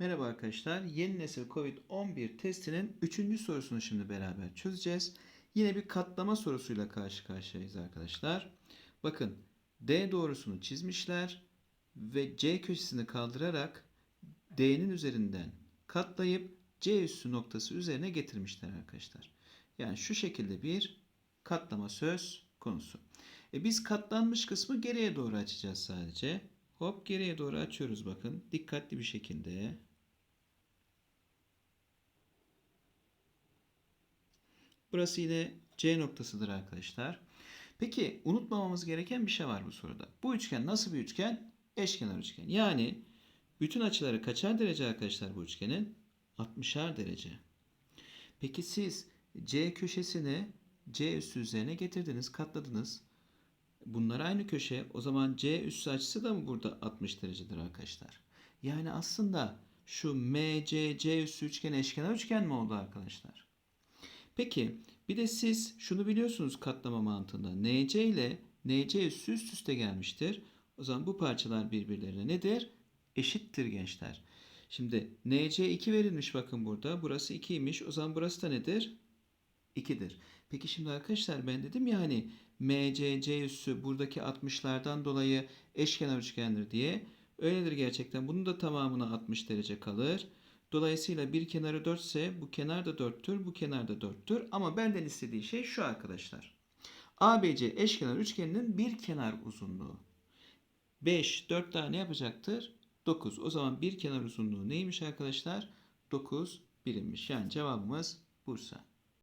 Merhaba arkadaşlar. Yeni nesil COVID-11 testinin 3. sorusunu şimdi beraber çözeceğiz. Yine bir katlama sorusuyla karşı karşıyayız arkadaşlar. Bakın D doğrusunu çizmişler ve C köşesini kaldırarak D'nin üzerinden katlayıp C üssü noktası üzerine getirmişler arkadaşlar. Yani şu şekilde bir katlama söz konusu. E biz katlanmış kısmı geriye doğru açacağız sadece. Hop geriye doğru açıyoruz bakın. Dikkatli bir şekilde. Burası yine C noktasıdır arkadaşlar. Peki unutmamamız gereken bir şey var bu soruda. Bu üçgen nasıl bir üçgen? Eşkenar üçgen. Yani bütün açıları kaçar derece arkadaşlar bu üçgenin? 60'ar derece. Peki siz C köşesini C üssü üzerine getirdiniz, katladınız. Bunlar aynı köşe. O zaman C üssü açısı da mı burada 60 derecedir arkadaşlar? Yani aslında şu MCC üssü üçgen eşkenar üçgen mi oldu arkadaşlar? Peki bir de siz şunu biliyorsunuz katlama mantığında. NC ile NC üst üste gelmiştir. O zaman bu parçalar birbirlerine nedir? Eşittir gençler. Şimdi NC 2 verilmiş bakın burada. Burası 2'ymiş. O zaman burası da nedir? 2'dir. Peki şimdi arkadaşlar ben dedim ya hani MCC üssü buradaki 60'lardan dolayı eşkenar üçgendir diye. Öyledir gerçekten. Bunun da tamamına 60 derece kalır. Dolayısıyla bir kenarı 4 ise bu kenar da 4'tür, bu kenar da 4'tür. Ama benden istediği şey şu arkadaşlar. ABC eşkenar üçgeninin bir kenar uzunluğu. 5, 4 tane yapacaktır? 9. O zaman bir kenar uzunluğu neymiş arkadaşlar? 9 birimmiş. Yani cevabımız Bursa.